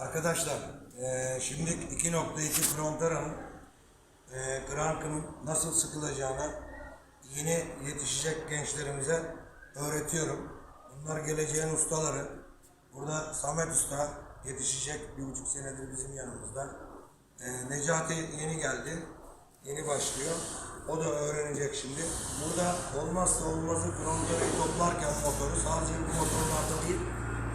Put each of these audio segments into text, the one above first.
Arkadaşlar eee şimdi 2.2 Frontera'nın eee Grank'ın nasıl sıkılacağını yeni yetişecek gençlerimize öğretiyorum. Bunlar geleceğin ustaları. Burada Samet Usta yetişecek bir buçuk senedir bizim yanımızda. Eee Necati yeni geldi. Yeni başlıyor. O da öğrenecek şimdi. Burada olmazsa olmazı fronterayı toplarken motoru sadece bu motorlarda değil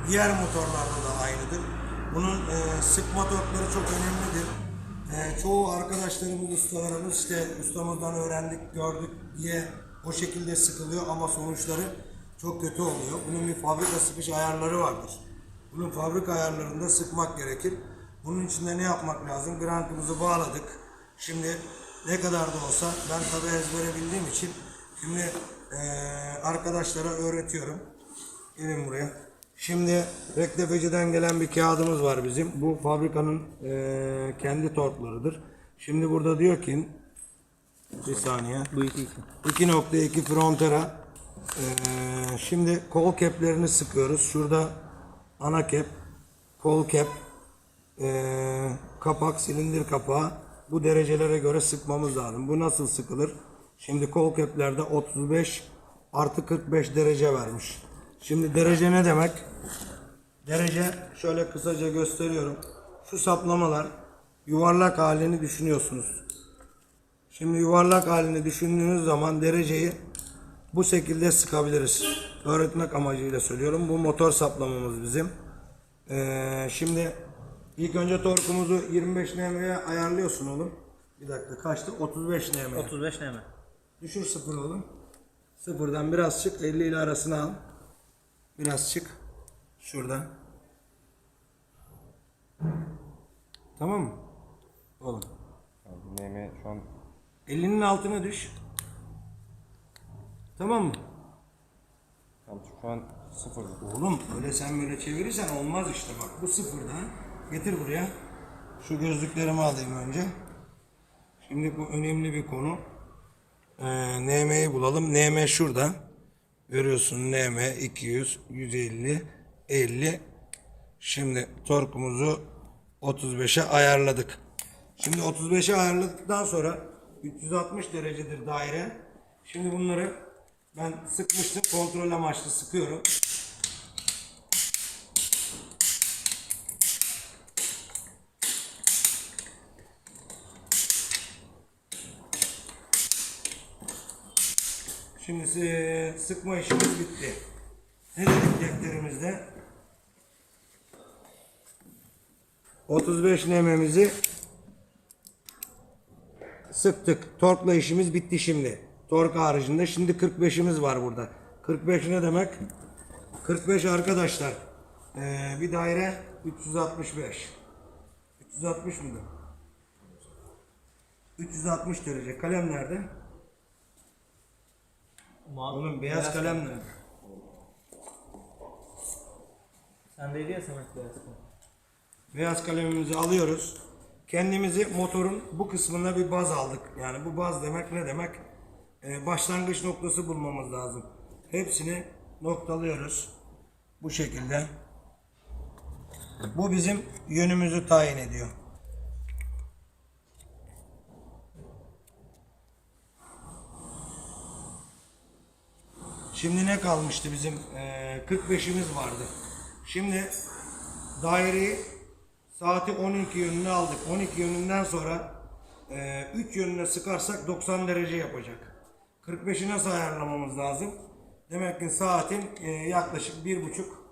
diğer motorlarda da aynıdır. Bunun e, sıkma torkları çok önemlidir. E, çoğu arkadaşlarımız, ustalarımız işte ustamızdan öğrendik, gördük diye o şekilde sıkılıyor ama sonuçları çok kötü oluyor. Bunun bir fabrika sıkış ayarları vardır. Bunun fabrika ayarlarında sıkmak gerekir. Bunun için de ne yapmak lazım? Grankımızı bağladık. Şimdi ne kadar da olsa ben tabi ezbere bildiğim için şimdi e, arkadaşlara öğretiyorum. Gelin buraya. Şimdi rektefeciden gelen bir kağıdımız var bizim. Bu fabrikanın eee, kendi torklarıdır. Şimdi burada diyor ki bir saniye. Bu iki iki. 2.2 Frontera. Eee, şimdi kol keplerini sıkıyoruz. Şurada ana kep, kol kep, eee, kapak, silindir kapağı. Bu derecelere göre sıkmamız lazım. Bu nasıl sıkılır? Şimdi kol keplerde 35 artı 45 derece vermiş. Şimdi derece ne demek? Derece şöyle kısaca gösteriyorum. Şu saplamalar yuvarlak halini düşünüyorsunuz. Şimdi yuvarlak halini düşündüğünüz zaman dereceyi bu şekilde sıkabiliriz. Öğretmek amacıyla söylüyorum. Bu motor saplamamız bizim. Ee, şimdi ilk önce torkumuzu 25 Nm'ye ayarlıyorsun oğlum. Bir dakika kaçtı? 35 Nm. 35 ne mi? Düşür sıfır oğlum. Sıfırdan biraz çık. 50 ile arasına al. Biraz çık. Şuradan. Tamam mı? Oğlum. Neyme şu an 50'nin altına düş. Tamam mı? tam şu an sıfır. Oğlum öyle sen böyle çevirirsen olmaz işte bak bu sıfırdan. Getir buraya. Şu gözlüklerimi alayım önce. Şimdi bu önemli bir konu. Ee, NM'yi bulalım. NM şurada. Görüyorsun NM 200, 150, 50. Şimdi torkumuzu 35'e ayarladık. Şimdi 35'e ayarladıktan sonra 360 derecedir daire. Şimdi bunları ben sıkmıştım. Kontrol amaçlı sıkıyorum. Şimdi sı- sıkma işimiz bitti. Ne dedik defterimizde? 35 nememizi sıktık. Torkla işimiz bitti şimdi. Tork haricinde şimdi 45'imiz var burada. 45 ne demek? 45 arkadaşlar. Ee, bir daire 365. 360 mıydı? 360 derece. Kalem nerede? Mavi. Oğlum beyaz kalem nerede? Sendeydi ya Samet beyaz kalem. Beyaz kalemimizi alıyoruz. Kendimizi motorun bu kısmına bir baz aldık. Yani bu baz demek ne demek? Ee, başlangıç noktası bulmamız lazım. Hepsini noktalıyoruz. Bu şekilde. Bu bizim yönümüzü tayin ediyor. Şimdi ne kalmıştı bizim? Ee, 45'imiz vardı. Şimdi daireyi saati 12 yönüne aldık. 12 yönünden sonra 3 yönüne sıkarsak 90 derece yapacak. 45'i nasıl ayarlamamız lazım? Demek ki saatin e, yaklaşık bir buçuk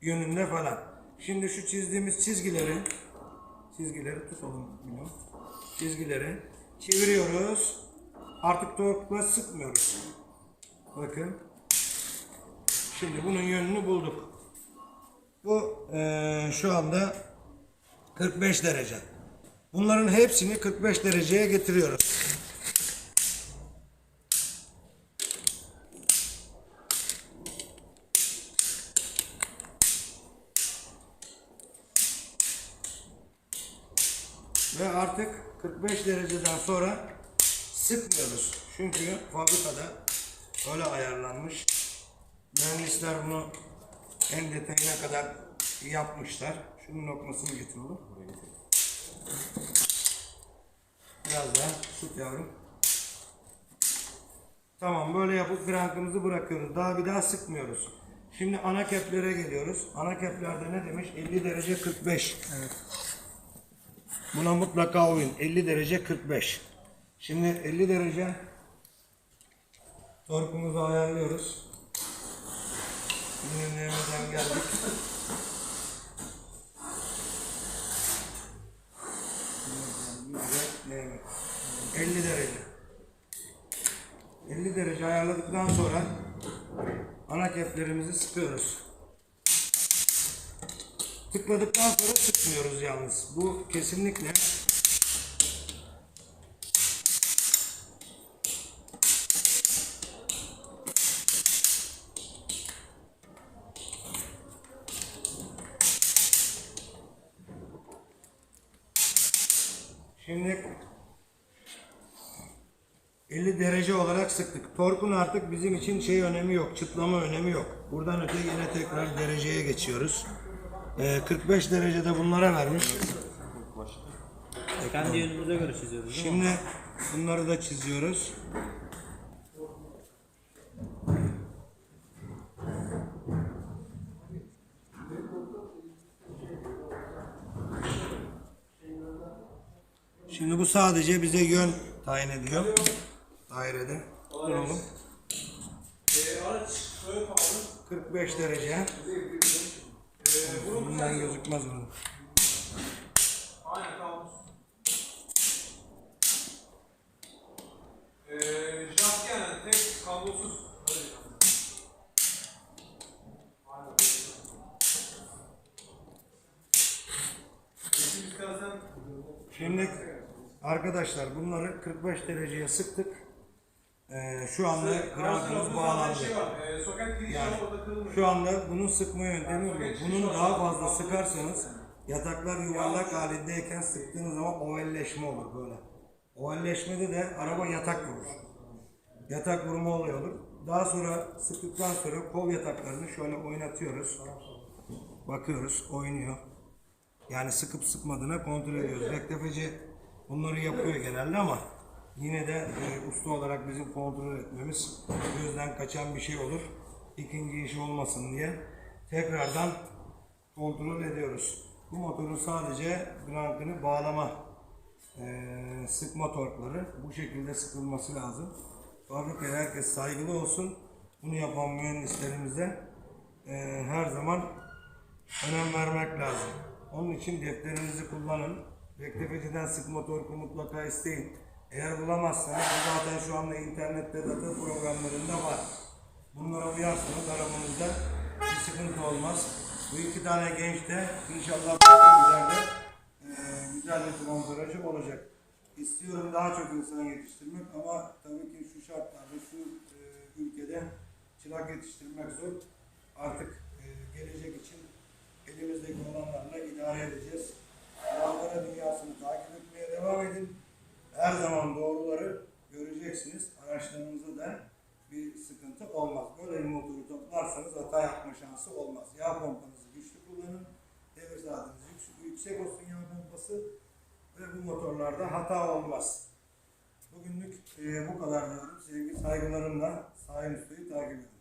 yönünde falan. Şimdi şu çizdiğimiz çizgileri çizgileri tut oğlum. Çizgileri çeviriyoruz. Artık torkla sıkmıyoruz. Bakın. Şimdi bunun yönünü bulduk. Bu eee, şu anda 45 derece. Bunların hepsini 45 dereceye getiriyoruz. Ve artık 45 dereceden sonra sıkmıyoruz. Çünkü fabrikada öyle ayarlanmış. Mühendisler bunu en detayına kadar yapmışlar. Şunun lokmasını getir oğlum. Biraz daha tut yavrum. Tamam böyle yapıp krankımızı bırakıyoruz. Daha bir daha sıkmıyoruz. Şimdi ana keplere geliyoruz. Ana keplerde ne demiş? 50 derece 45. Buna mutlaka uyun. 50 derece 45. Şimdi 50 derece torkumuzu ayarlıyoruz. Dinlemeden geldik. Evet. 50 derece. 50 derece ayarladıktan sonra ana keplerimizi sıkıyoruz. Tıkladıktan sonra sıkmıyoruz yalnız. Bu kesinlikle Şimdi 50 derece olarak sıktık. Torkun artık bizim için şey önemi yok, çıtlama önemi yok. Buradan öte yine tekrar dereceye geçiyoruz. Ee, 45 derecede bunlara vermiş. Kendi yönümüze göre çiziyoruz değil mi? Şimdi bunları da çiziyoruz. Şimdi bu sadece bize yön tayin ediyor. Dairede. Dur oğlum. 45 derece. Bundan gözükmez oğlum. Ee, jack yani tek kablosuz. Şimdi arkadaşlar bunları 45 dereceye sıktık. Ee, şu anda grafiğimiz bağlandı. şey. Ee, Yani şu anda bunun sıkma yöntemi bu. Bunun daha fazla sıkarsanız yataklar yuvarlak halindeyken sıktığınız zaman ovalleşme olur böyle. Ovalleşmede de araba yatak vurur. Yatak vurma olayı olur. Daha sonra sıktıktan sonra kol yataklarını şöyle oynatıyoruz. Bakıyoruz oynuyor. Yani sıkıp sıkmadığına kontrol ediyoruz. Beklefeci bunları yapıyor genelde ama yine de e, usta olarak bizim kontrol etmemiz gözden kaçan bir şey olur. İkinci iş olmasın diye tekrardan kontrol ediyoruz. Bu motorun sadece grankını bağlama e, sıkma torkları bu şekilde sıkılması lazım. Fabrikaya herkes saygılı olsun. Bunu yapan mühendislerimize e, her zaman önem vermek lazım. Onun için defterinizi kullanın. Beklefeciden sıkma torku mutlaka isteyin. Eğer bulamazsanız bu zaten şu anda internette data programlarında var. Bunlara uyarsanız arabanızda bir sıkıntı olmaz. Bu iki tane genç de inşallah ileride e, güzel bir transferajı olacak. İstiyorum daha çok insan yetiştirmek ama tabii ki şu şartlarda, şu e, ülkede çırak yetiştirmek zor. Artık e, gelecek için elimizdeki olanlarla idare edeceğiz. Muhabara dünyasını takip etmeye devam edin. Her zaman doğruları göreceksiniz. Araçlarınızda da sıkıntı olmaz. Böyle bir motoru toplarsanız hata yapma şansı olmaz. Yağ pompanızı güçlü kullanın. Devir saatiniz yüksek, yüksek olsun yağ pompası. Ve bu motorlarda hata olmaz. Bugünlük e, bu kadar diyorum. Sevgi saygılarımla Sayın Usta'yı takip edin.